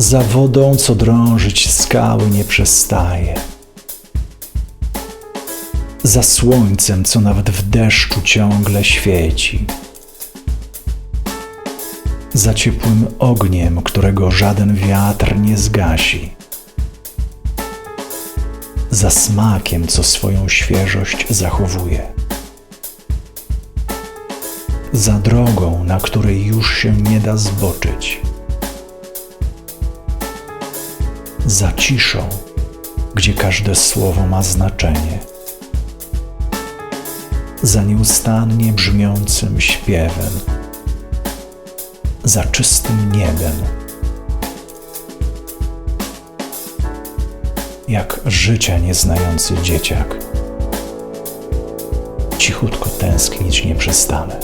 Za wodą, co drążyć skały nie przestaje. Za słońcem, co nawet w deszczu ciągle świeci. Za ciepłym ogniem, którego żaden wiatr nie zgasi. Za smakiem, co swoją świeżość zachowuje. Za drogą, na której już się nie da zboczyć. Za ciszą, gdzie każde słowo ma znaczenie. Za nieustannie brzmiącym śpiewem. Za czystym niebem. Jak życia nieznający dzieciak. Cichutko tęsknić nie przestanę.